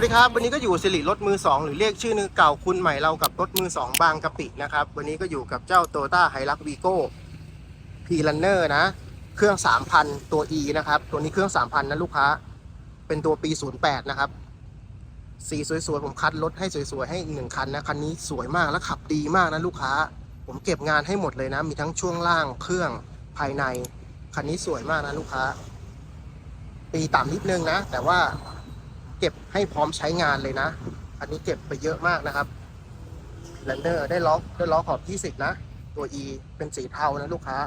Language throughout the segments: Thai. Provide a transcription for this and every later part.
วัสดีครับ วันนี้ก็อยู่สิริรถมือ 2 หรือเรียกชื่อนึงเก่าคุณใหม่เรากับรถมือ 2 บางกะปินะครับ วันนี้ก็อยู่กับเจ้าโตต้าไฮรักวีโก้พีลันเนอร์นะ เครื่อง 3,000 ตัว E นะครับ ตัวนี้เครื่อง 3,000 นะลูกค้า เป็นตัวปี 08 นะครับ สีสวยๆ ผมคัดรถให้สวยๆ ให้อีกหนึ่งคันนะ คันนี้สวยมากและขับดีมากนะลูกค้า ผมเก็บงานให้หมดเลยนะ มีทั้งช่วงล่างเครื่องภายใน คันนี้สวยมากนะลูกค้า ปีต่ำนิดนึงนะ แต่ว่า ให้พร้อมใช้งานเลยนะ อันนี้เก็บไปเยอะมากนะครับแลนเดอร์ได้ล้อกได้ล้อกขอบที่สิบนะ ตัว E เป็นสีเทานะลูกค้า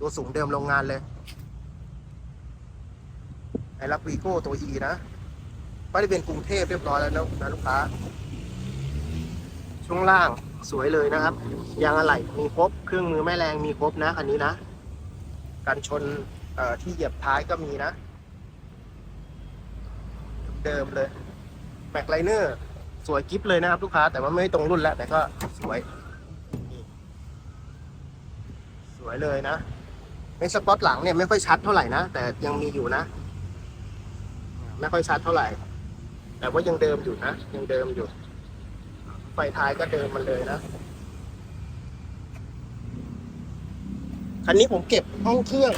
ตัวสูงเดิมโรงงานเลยไอรักวีโก้ตัว E นะไม่ได้เป็นกรุงเทพเรียบร้อยแล้วนะนะลูกค้า ช่วงล่างสวยเลยนะครับ ยางอะไหล่มีครบ เครื่องมือแม่แรงมีครบนะคันนี้นะกันชนที่เหยียบท้ายก็มีนะ เดิมเลย แม็กไลเนอร์สวยกิฟเลยนะครับ ลูกค้าแต่ว่าไม่ตรงรุ่นแล้วแต่ก็สวย สวยเลยนะในสปอตหลังเนี่ยไม่ค่อยชัดเท่าไหร่นะ แต่ยังมีอยู่นะ ไม่ค่อยชัดเท่าไหร่ แต่ว่ายังเดิมอยู่นะ ยังเดิมอยู่ ไฟท้ายก็เดิมมันเลยนะคันนี้ผมเก็บห้องเครื่อง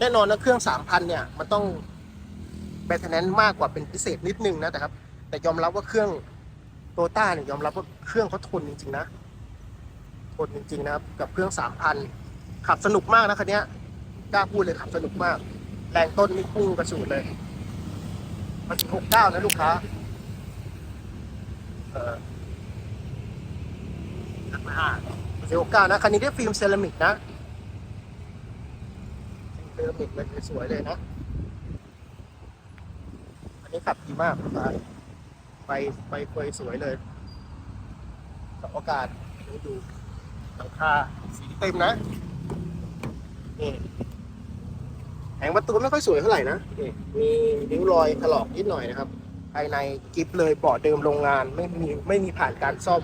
แน่นอนนะเครื่องสามพันเนี่ย มันต้องแบตเทอร์แนนมากกว่าเป็นพิเศษนิดนึงนะแต่ครับ แต่ยอมรับว่าเครื่องโตต้าเนี่ยยอมรับว่าเครื่องเขาทนจริงๆนะทนจริงๆนะครับกับเครื่องสามพันขับสนุกมากนะคันเนี้ยกล้าพูดเลยขับสนุกมาก แรงต้นนี่พุ่งกระฉูดเลยมันหกเก้านะลูกค้าเออห้าสิหกเก้านะคันนี้ได้ฟิล์มเซรามิกนะเซรามิกเลยสวยเลยนะ อันนี้ขับดีมากไฟ ไฟไฟเฟยสวยเลยกับอากาศดูดูหลังคาสีเต็มนะนี่แผงประตูไม่ค่อยสวยเท่าไหร่นะนี่มีริ้วรอยถลอกนิดหน่อยนะครับ ภายในกิฟเลยเบาะเดิมโรงงานไม่มีไม่มีผ่านการซ่อม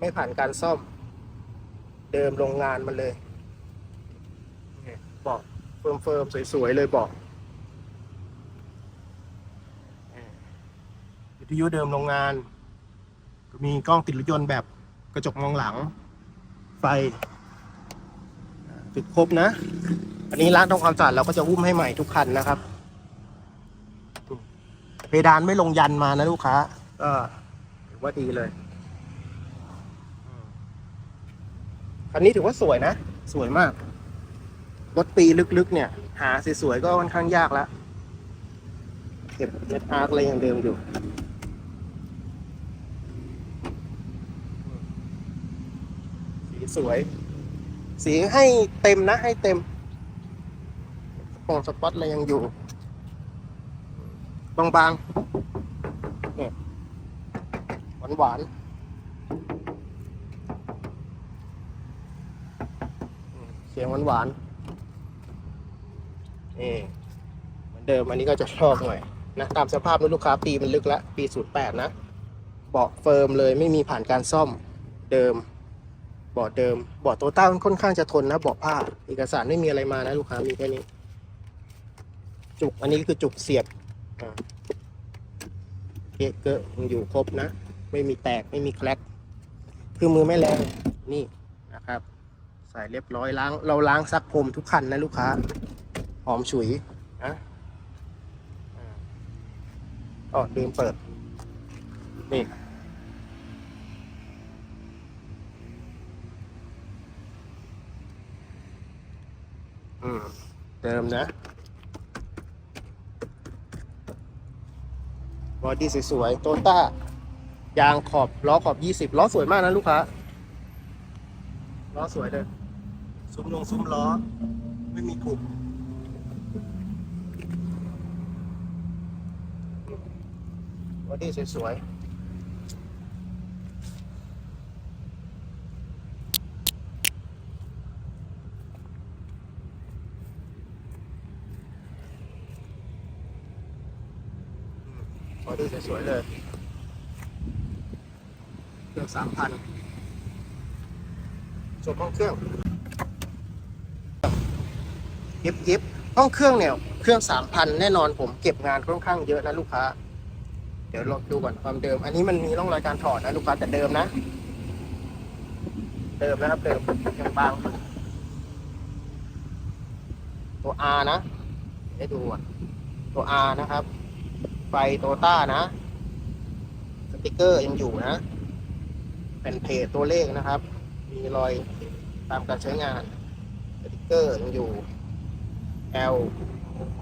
ไม่ผ่านการซ่อม เดิมโรงงานมันเลยนี่เบาะเฟิร์มเฟิร์มๆสวยๆเลยเบาะ วิทยุเดิมโรงงาน ก็มีกล้องติดรถยนต์แบบกระจกมองหลัง ไฟติดครบนะ อันนี้ร้านทำความสะอาดเราก็จะหุ้มให้ใหม่ทุกคันนะครับ เพดานไม่ลงยันมานะลูกค้า ก็ถือว่าดีเลยคันนี้ถือว่าสวยนะ สวยมาก รถปีลึกๆ เนี่ย หาสวยๆก็ค่อนข้างยากแล้วเก็บเน็ตอาร์คอะไรอย่างเดิมอยู่ สีสวย สีให้เต็มนะ ให้เต็มปองสปอตอะไรยังอยู่ บางๆเนี่ยหวานหวานๆเสียงหวานหวานๆนี่เหมือนเดิมอันนี้ก็จะชอบหน่อยนะตามสภาพรถลูกค้าปีมันลึกแล้วปี 08 นะเบาะเฟิร์มเลยไม่มีผ่านการซ่อมเดิม บาะเดิมเบาะโตต้ามันค่อนข้างจะทนนะเบาะผ้า เอกสารไม่มีอะไรมานะลูกค้ามีแค่นี้ จุกอันนี้คือจุกเสียบเกะเกอะยังอยู่ครบนะ ไม่มีแตกไม่มีแคลกคือมือไม่แรงนี่นะครับ ใส่เรียบร้อยล้าง เราล้างซักพรมทุกคันนะลูกค้า หอมฉุยนะออ๋อลืมเปิด นี่ อืมเดิมนะบอดี้สวยๆโตต้ายางขอบล้อขอบ 20ล้อสวยมากนะลูกค้าล้อสวยเลยซุ้มลงซุ้มล้อ ไม่มีกลุ่มบอดี้สวยๆ สวยๆเลยเครื่องสามพันชมห้องเครื่องยิบยิบห้องเครื่องเนี่ยเครื่องสามพันแน่นอนผมเก็บงานค่อนข้างเยอะนะลูกค้า เดี๋ยวลองดูก่อนความเดิม อันนี้มันมีร่องรอยการถอดนะลูกค้าแต่เดิมนะ เดิมนะครับเดิมยังบาง ตัว R นะให้ดูก่อนตัว R นะครับ ไฟโตต้านะ สติกเกอร์ยังอยู่นะแผ่นเพจตัวเลขนะครับ มีรอยตามการใช้งาน สติกเกอร์ยังอยู่ L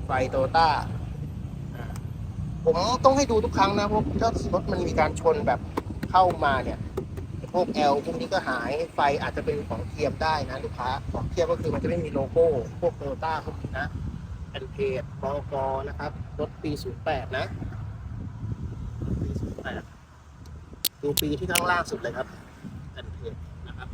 ไฟโตต้าผมต้องให้ดูทุกครั้งนะเพราะถ้ารถมันมีการชนแบบเข้ามาเนี่ยพวก L พวกนี้ก็หายไฟอาจจะเป็นของเทียมได้นะลูกค้าของเทียมก็คือมันจะไม่มีโลโก้พวกโตต้าพวกนี้นะ แผ่นเพจบกนะครับ รถปี 08 นะปี 08 ดูปีที่ข้างล่างสุดเลยครับแผ่นเพจนะครับ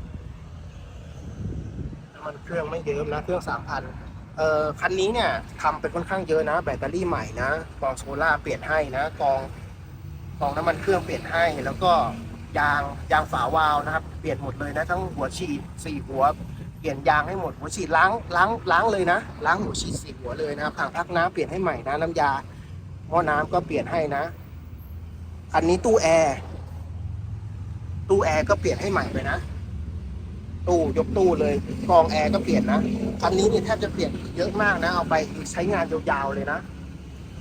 น้ำมันเครื่องไม่เยิ้มนะ เครื่อง 3,000 เอ่อ คันนี้เนี่ยทำไปค่อนข้างเยอะนะ แบตเตอรี่ใหม่นะ กองโซล่าร์เปลี่ยนให้นะ กอง กองน้ำมันเครื่องเปลี่ยนให้ แล้วก็ยางยางฝาวาล์วนะครับ เปลี่ยนหมดเลยนะ ทั้งหัวฉีดสี่หัว เปลี่ยนยางให้หมดหัวฉีดล้างล้างล้างเลยนะ ล้างหัวฉีดสี่หัวเลยนะครับถังพักน้ำเปลี่ยนให้ใหม่นะน้ำยาหม้อน้ำก็เปลี่ยนให้นะ อันนี้ตู้แอร์ตู้แอร์ก็เปลี่ยนให้ใหม่ไปนะตู้ยกตู้เลยกองแอร์ก็เปลี่ยนนะคันนี้เนี่ยแทบจะเปลี่ยนเยอะมากนะ เอาไปใช้งานยาวๆเลยนะ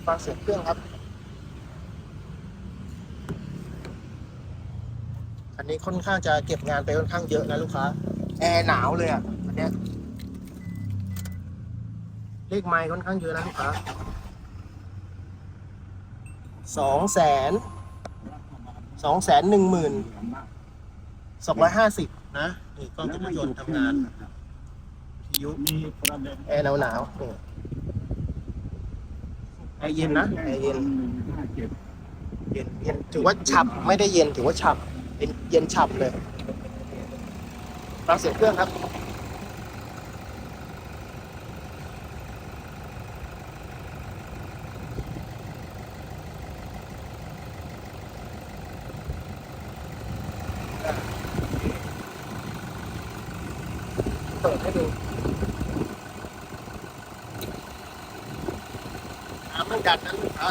ฟังเสียงเครื่องครับคันนี้ค่อนข้างจะเก็บงานไปค่อนข้างเยอะนะลูกค้า แอร์หนาวเลยอะอันเนี้ยเลขไม้ค่อนข้างเยอะนะลูกค้าสองแสนสองแสนหนึ่งหมื่นสองร้อยห้าสิบนะนี่กล้องจุลยนต์ทำงานพิยุมีแอร์หนาวหนาวแอร์เย็นนะแอร์เย็นเย็นเย็นถือว่าฉ่ำไม่ได้เย็นถือว่าฉ่ำเย็นเย็นฉ่ำเลย ฟังเสียงเครื่องครับเปิดให้ดูน้ำมันดันนะลูกค้า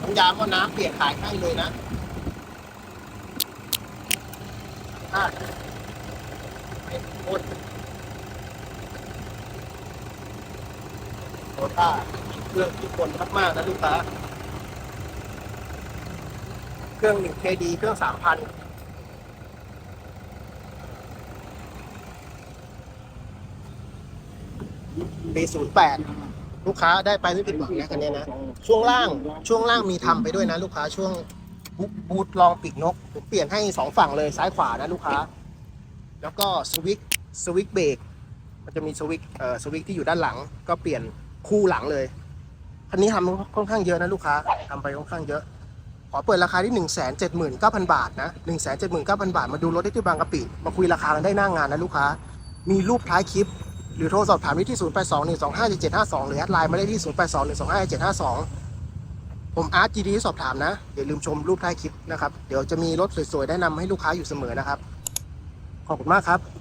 น้ำ ยาก็น้ำเปลี่ยนขายให้เลยนะอ่าเป็นโคตรโตต้าเครื่องที่คนมากๆนะลูกค้า เครื่อง 1KD เคดีเครื่อง3,000ปี08 ลูกค้าได้ไปไม่ผิดหวังนะคันนี้นะช่วงล่างช่วงล่างมีทำไปด้วยนะ ลูกค้าช่วงบูทลองปีกนกผมเปลี่ยนให้สองฝั่งเลยซ้ายขวานะลูกค้า แล้วก็สวิตสวิตเบรกมันจะมีสวิตเอ่อสวิตที่อยู่ด้านหลัง ก็เปลี่ยนคู่หลังเลยคันนี้ทำค่อนข้างเยอะนะลูกค้าทำไปค่อนข้างเยอะขอเปิดราคาที่ 1 7 9 0 0 0 บาทนะ 1 7 9 0 0 0 บาท มาดูรถได้ที่บางกะปิ มาคุยราคากันได้หน้างานนะลูกค้า มีรูปท้ายคลิป หรือโทรสอบถามได้ที่ 0 8 2 1 2 5 7 7 5 2 หรือแอดไลน์มาได้ที่ 0 8 2 1 2 5 7 5 2 ผมอาร์ตจีดีสอบถามนะ อย่าลืมชมรูปท้ายคลิปนะครับ เดี๋ยวจะมีรถสวยๆ แนะนำให้ลูกค้าอยู่เสมอนะครับ ขอบคุณมากครับ